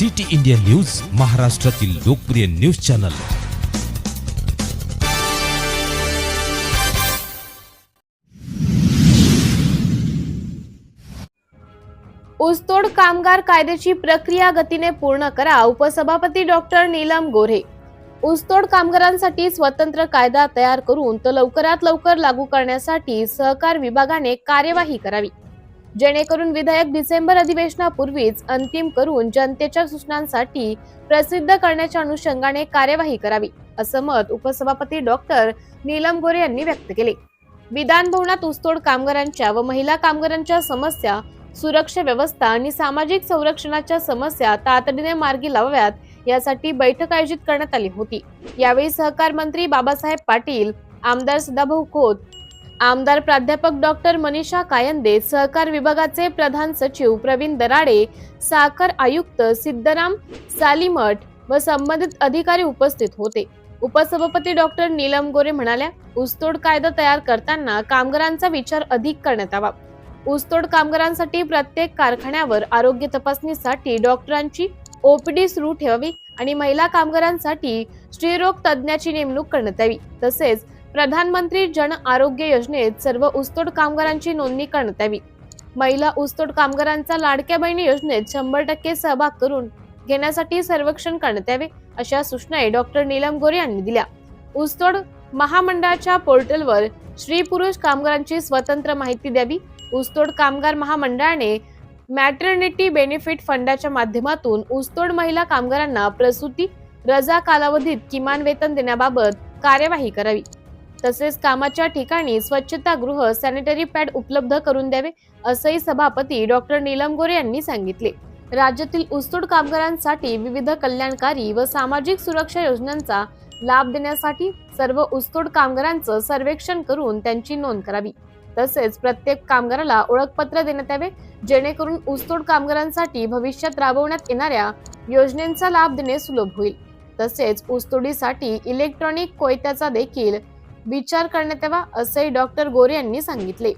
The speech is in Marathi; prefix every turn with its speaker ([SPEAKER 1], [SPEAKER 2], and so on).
[SPEAKER 1] सिटी इंडिया न्यूज महाराष्ट्रातील लोकप्रिय न्यूज चॅनल.
[SPEAKER 2] ऊसतोड कामगार कायद्याची प्रक्रिया गतीने पूर्ण करा उपसभापती डॉक्टर नीलम गोरे ऊसतोड कामगारांसाठी स्वतंत्र कायदा तयार करून तो लवकरात लवकर लागू करण्यासाठी सहकार विभागाने कार्यवाही करावी. जेणेकरून विधेयक डिसेंबर अधिवेशनापूर्वीच अंतिम करून जनतेच्या सूचनांसाठी प्रसिद्ध करण्याच्या अनुषंगाने कार्यवाही करावी असं मत उपसभापती डॉक्टर नीलम गोरे यांनी व्यक्त केले. विधानभवनात ऊसतोड कामगारांच्या व महिला कामगारांच्या समस्या सुरक्षा व्यवस्था आणि सामाजिक संरक्षणाच्या समस्या तातडीने मार्गी लावाव्यात यासाठी बैठक आयोजित करण्यात आली होती. यावेळी सहकार मंत्री बाबासाहेब पाटील आमदार सदाभाऊ खोत आमदार प्राध्यापक डॉक्टर मनीषा कायंदे सहकार विभागाचे प्रधान सचिव प्रवीण दराडे साखर आयुक्त सिद्धराम सालीमठ व संबंधित अधिकारी उपस्थित होते. उपसभापती डॉक्टर नीलम गोरे म्हणाल्या ऊसतोड कायदा तयार करताना कामगारांचा विचार अधिक करण्यात यावा. ऊसतोड कामगारांसाठी प्रत्येक कारखान्यावर आरोग्य तपासणीसाठी डॉक्टरांची ओपीडी सुरू ठेवावी आणि महिला कामगारांसाठी स्त्रीरोग तज्ज्ञाची नेमणूक करण्यात यावी. तसेच प्रधानमंत्री जन आरोग्य योजनेत सर्व ऊसतोड कामगारांची नोंदणी करण्यात यावी. महिला ऊसतोड कामगारांचा लाडक्या बहिणी योजनेत शंभर टक्के सहभाग करून घेण्यासाठी सर्वेक्षण करण्यात यावे अशा सूचनाही डॉक्टर नीलम गोरे यांनी दिल्या. ऊसतोड महामंडळाच्या पोर्टलवर स्त्री पुरुष कामगारांची स्वतंत्र माहिती द्यावी. ऊसतोड कामगार महामंडळाने मॅटर्निटी बेनिफिट फंडाच्या माध्यमातून ऊसतोड महिला कामगारांना प्रसूती रजा कालावधीत किमान वेतन देण्याबाबत कार्यवाही करावी. तसेच कामाच्या ठिकाणी स्वच्छतागृह सॅनिटरी पॅड उपलब्ध करून द्यावे असंही सभापती डॉक्टर नीलम गोरे यांनी सांगितले. राज्यातील ऊसतोड कामगारांसाठी विविध कल्याणकारी व सामाजिक सुरक्षा योजनांचा लाभ देण्यासाठी सर्व ऊसतोड कामगारांचं सर्वेक्षण करून त्यांची नोंद करावी. तसेच प्रत्येक कामगाराला ओळखपत्र देण्यात यावे जेणेकरून ऊसतोड कामगारांसाठी भविष्यात राबवण्यात येणाऱ्या योजनेचा लाभ देणे सुलभ होईल. तसेच ऊसतोडीसाठी इलेक्ट्रॉनिक कोयत्याचा देखील विचार करण्यात यावा असंही डॉक्टर गोरे यांनी सांगितले.